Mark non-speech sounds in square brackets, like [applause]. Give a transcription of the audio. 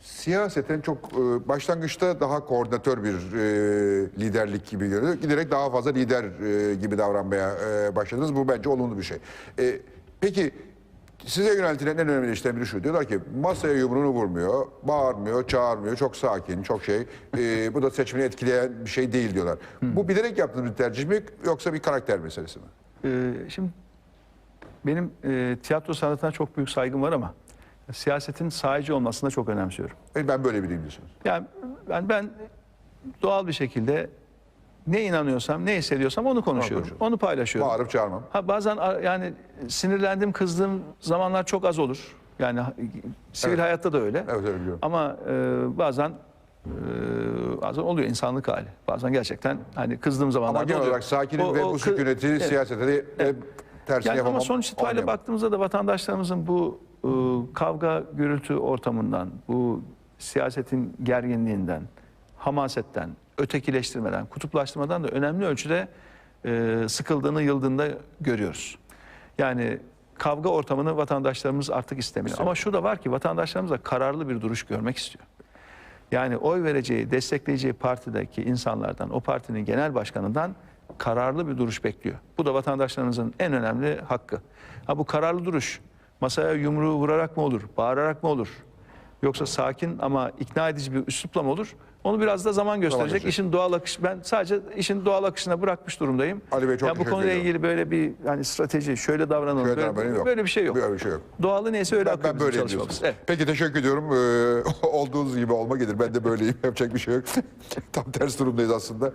Siyaseten çok e, başlangıçta daha koordinatör bir e, liderlik gibi görünüyor. Giderek daha fazla lider e, gibi davranmaya e, başladınız. Bu bence olumlu bir şey. E, peki size yöneltilen en önemli işten biri şu. Diyorlar ki masaya yumruğunu vurmuyor, bağırmıyor, çağırmıyor, çok sakin, çok şey. E, bu da seçmeni etkileyen bir şey değil diyorlar. Bu bilerek yaptığınız bir tercih mi yoksa bir karakter meselesi mi? Ee, şimdi benim e, tiyatro sanatına çok büyük saygım var ama siyasetin sahici olmasını da çok önemsiyorum. E, Ben böyle biriyim diyorsunuz. Yani ben, ben doğal bir şekilde ne inanıyorsam, ne hissediyorsam onu konuşuyorum. konuşuyorsun. Onu paylaşıyorum. Bağırıp çağırmam. Ha, bazen yani sinirlendim, kızdığım zamanlar çok az olur. Yani sivil Evet. hayatta da öyle. Evet öyle biliyorum. Ama e, bazen e, bazen oluyor insanlık hali. Bazen gerçekten hani kızdığım zamanlarda Ama genel oluyor. olarak sakinin O- ve o bu kı- sükuneti Evet. siyasete de e, tersine Yani yapamam. ama sonuç itibariyle baktığımızda da vatandaşlarımızın bu e, kavga gürültü ortamından, bu siyasetin gerginliğinden, hamasetten, ötekileştirmeden, kutuplaştırmadan da önemli ölçüde e, sıkıldığını, yıldığını da görüyoruz. Yani kavga ortamını vatandaşlarımız artık istemiyor. Ama şu da var ki vatandaşlarımız da kararlı bir duruş görmek istiyor. Yani oy vereceği, destekleyeceği partideki insanlardan, o partinin genel başkanından kararlı bir duruş bekliyor. Bu da vatandaşlarımızın en önemli hakkı. Ha bu kararlı duruş masaya yumruğu vurarak mı olur, bağırarak mı olur? Yoksa sakin ama ikna edici bir üslupla mı olur? Onu biraz da zaman gösterecek. gösterecek. İşin doğal akış ben sadece işin doğal akışına bırakmış durumdayım. Ali Bey, çok ya bu konuyla ediyorum. ilgili böyle bir hani strateji şöyle davranalım. Şöyle böyle, yok. böyle bir şey yok. Böyle bir şey yok. Doğalı neyse öyle Ben, akıyor ben böyleyim çalışmamız. Evet. Peki teşekkür ediyorum. Ee, [laughs] olduğunuz gibi olma gelir. Ben de böyleyim. [laughs] Yapacak bir şey yok. [laughs] Tam ters durumdayız aslında.